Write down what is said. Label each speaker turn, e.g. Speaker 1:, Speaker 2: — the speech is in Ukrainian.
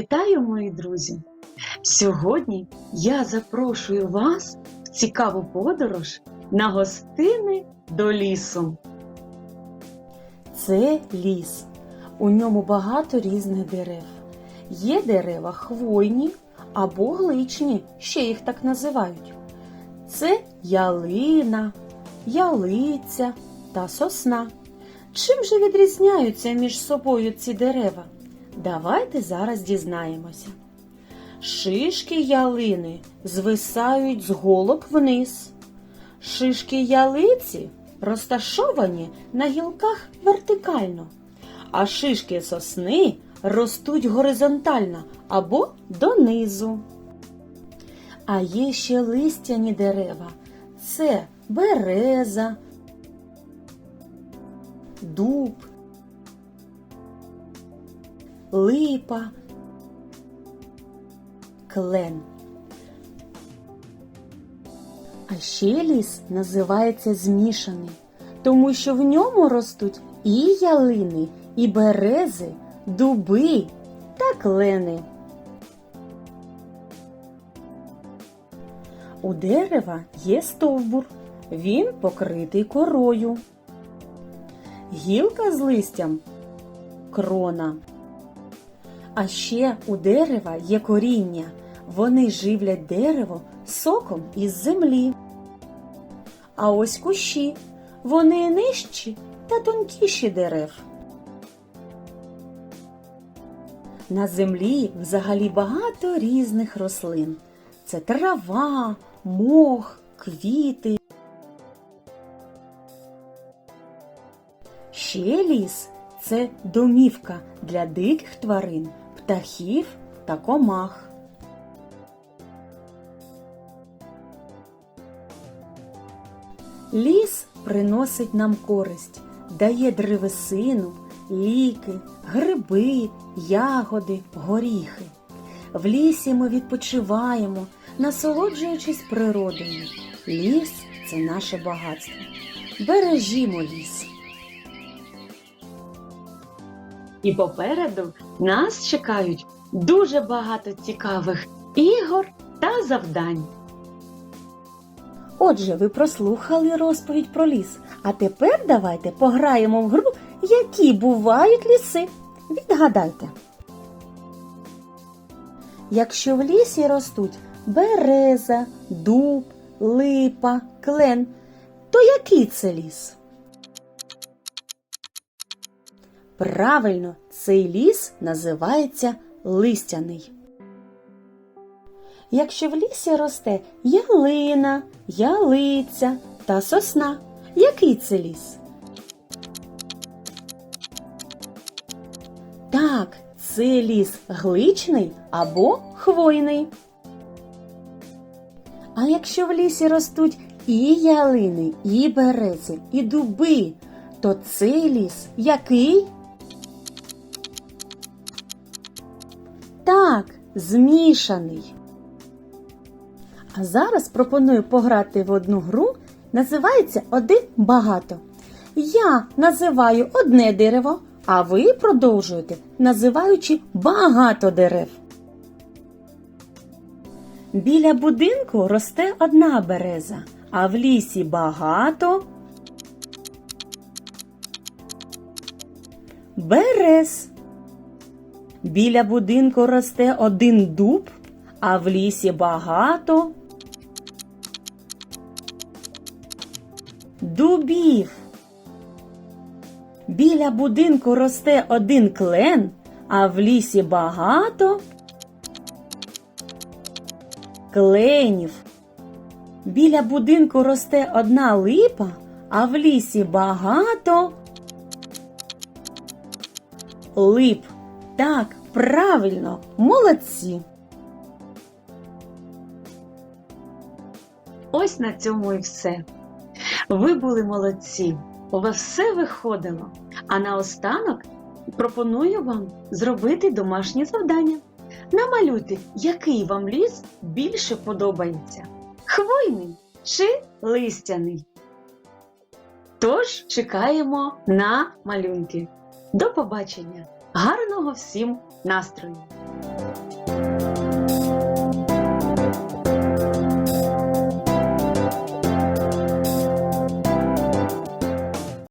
Speaker 1: Вітаю, мої друзі! Сьогодні я запрошую вас в цікаву подорож на гостини до лісу.
Speaker 2: Це ліс. У ньому багато різних дерев. Є дерева хвойні або гличні, ще їх так називають. Це ялина, ялиця та сосна. Чим же відрізняються між собою ці дерева? Давайте зараз дізнаємося. Шишки ялини звисають з голок вниз. Шишки ялиці розташовані на гілках вертикально, а шишки сосни ростуть горизонтально або донизу. А є ще листяні дерева. Це береза, дуб, липа, клен. А ще ліс називається змішаний, тому що в ньому ростуть і ялини, і берези, дуби та клени. У дерева є стовбур, він покритий корою. Гілка з листям крона. А ще у дерева є коріння. Вони живлять дерево соком із землі. А ось кущі, вони нижчі та тонкіші дерев. На землі взагалі багато різних рослин. Це трава, мох, квіти. Ще ліс це домівка для диких тварин, птахів та комах. Ліс приносить нам користь, дає древесину, ліки, гриби, ягоди, горіхи. В лісі ми відпочиваємо, насолоджуючись природою. Ліс це наше багатство. Бережімо ліс.
Speaker 1: І попереду нас чекають дуже багато цікавих ігор та завдань.
Speaker 2: Отже, ви прослухали розповідь про ліс. А тепер давайте пограємо в гру, які бувають ліси. Відгадайте. Якщо в лісі ростуть береза, дуб, липа, клен, то який це ліс? Правильно, цей ліс називається листяний. Якщо в лісі росте ялина, ялиця та сосна, який це ліс? Так, це ліс гличний або хвойний. А якщо в лісі ростуть і ялини, і берези, і дуби, то цей ліс який? Так, змішаний. А зараз пропоную пограти в одну гру, називається Один багато. Я називаю одне дерево, а ви продовжуєте, називаючи багато дерев. Біля будинку росте одна береза, а в лісі багато берез. Біля будинку росте один дуб, а в лісі багато дубів. Біля будинку росте один клен, а в лісі багато кленів. Біля будинку росте одна липа, а в лісі багато лип. Так, правильно, молодці.
Speaker 1: Ось на цьому і все. Ви були молодці, у вас все виходило. А наостанок пропоную вам зробити домашнє завдання. Намалюйте, який вам ліс більше подобається: хвойний чи листяний. Тож чекаємо на малюнки. До побачення! Гарного всім настрою!